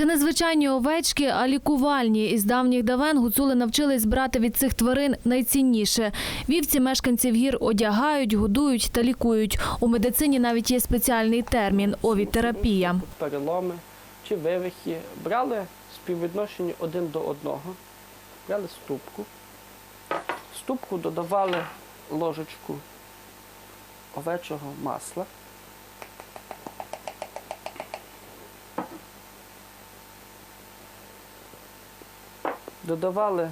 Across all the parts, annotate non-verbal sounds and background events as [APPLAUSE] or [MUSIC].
Це незвичайні овечки, а лікувальні. Із давніх давен гуцули навчились брати від цих тварин найцінніше. Вівці мешканців гір одягають, годують та лікують. У медицині навіть є спеціальний термін овітерапія. переломи чи вивихи брали співвідношення один до одного, брали ступку. Ступку додавали ложечку овечого масла. Додавали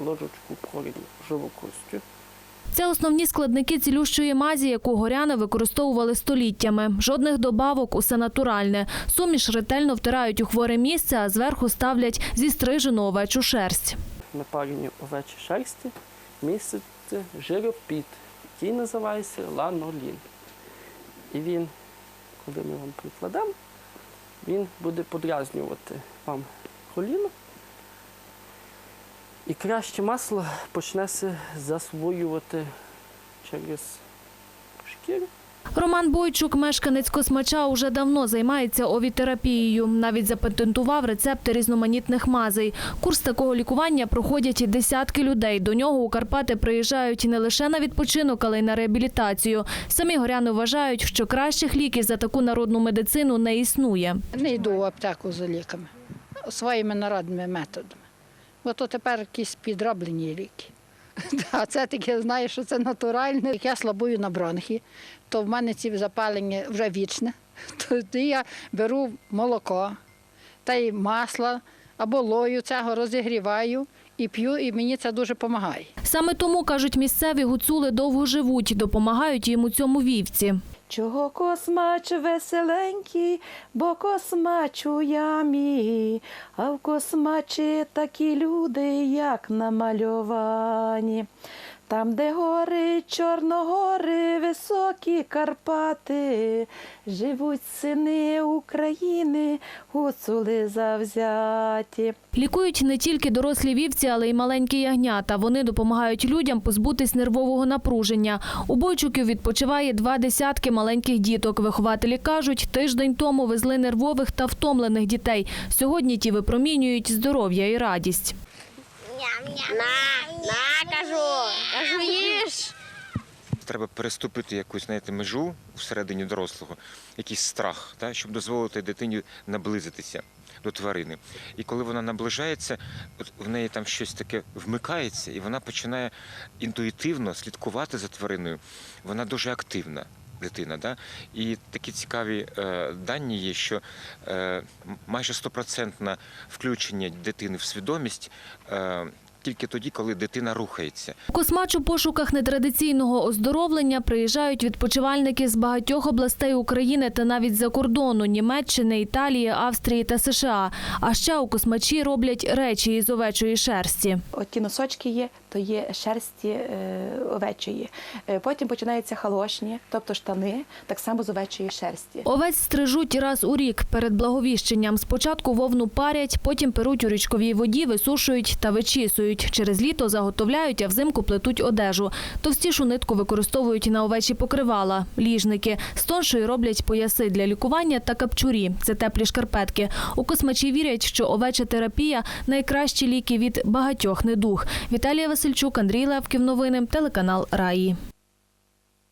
ложечку прорізну живу. Це основні складники цілющої мазі, яку горяни використовували століттями. Жодних добавок, усе натуральне. Суміш ретельно втирають у хворе місце, а зверху ставлять зістрижену овечу шерсть. на парені овечі шерсті міститься жиропід, який називається ланолін. І він, коли ми вам прикладемо, він буде подразнювати вам коліно. І краще масло почнеться засвоювати через шкіру. Роман Бойчук, мешканець Космача, уже давно займається овітерапією. Навіть запатентував рецепти різноманітних мазей. Курс такого лікування проходять і десятки людей. До нього у Карпати приїжджають не лише на відпочинок, але й на реабілітацію. Самі горяни вважають, що кращих ліків за таку народну медицину не існує. Не йду в аптеку за ліками, своїми народними методами. Бо то тепер якісь підроблені ліки. [LAUGHS] А це таке, знаю, що це натуральне. Як я слабую на бронхи, то в мене ці запалення вже вічне. [LAUGHS] Тоді я беру молоко та й масло або лою цього розігріваю і п'ю, і мені це дуже допомагає. Саме тому, кажуть місцеві, гуцули довго живуть, допомагають їм у цьому вівці. Чого космач веселенький, бо космач у ямі, а в космачі такі люди, як намальовані. Там, де гори, чорногори, високі Карпати, живуть сини України, гуцули завзяті. Лікують не тільки дорослі вівці, але й маленькі ягнята. Вони допомагають людям позбутись нервового напруження. У Бойчуків відпочиває два десятки маленьких діток. Вихователі кажуть, тиждень тому везли нервових та втомлених дітей. Сьогодні ті випромінюють здоров'я і радість. На, на, Треба переступити якусь знаєте, межу всередині дорослого, якийсь страх, та, щоб дозволити дитині наблизитися до тварини. І коли вона наближається, от в неї там щось таке вмикається, і вона починає інтуїтивно слідкувати за твариною. Вона дуже активна. Дитина, да? і такі цікаві е, дані є, що е, майже стопроцентне включення дитини в свідомість е, тільки тоді, коли дитина рухається. Космач у пошуках нетрадиційного оздоровлення приїжджають відпочивальники з багатьох областей України та навіть за кордону Німеччини, Італії, Австрії та США. А ще у Космачі роблять речі із овечої шерсті. От ті носочки є, то є шерсті е, овечої. Е, Потім починаються халошні, тобто штани, так само з овечої шерсті. Овець стрижуть раз у рік перед благовіщенням. Спочатку вовну парять, потім перуть у річковій воді, висушують та вичісують. Через літо заготовляють, а взимку плетуть одежу. Товстішу нитку використовують на овечі покривала, ліжники. З тоншої роблять пояси для лікування та капчурі. Це теплі шкарпетки. У космачі вірять, що овеча терапія найкращі ліки від багатьох недуг. Віталія Васильчук, Андрій Левків. Новини, телеканал Раї.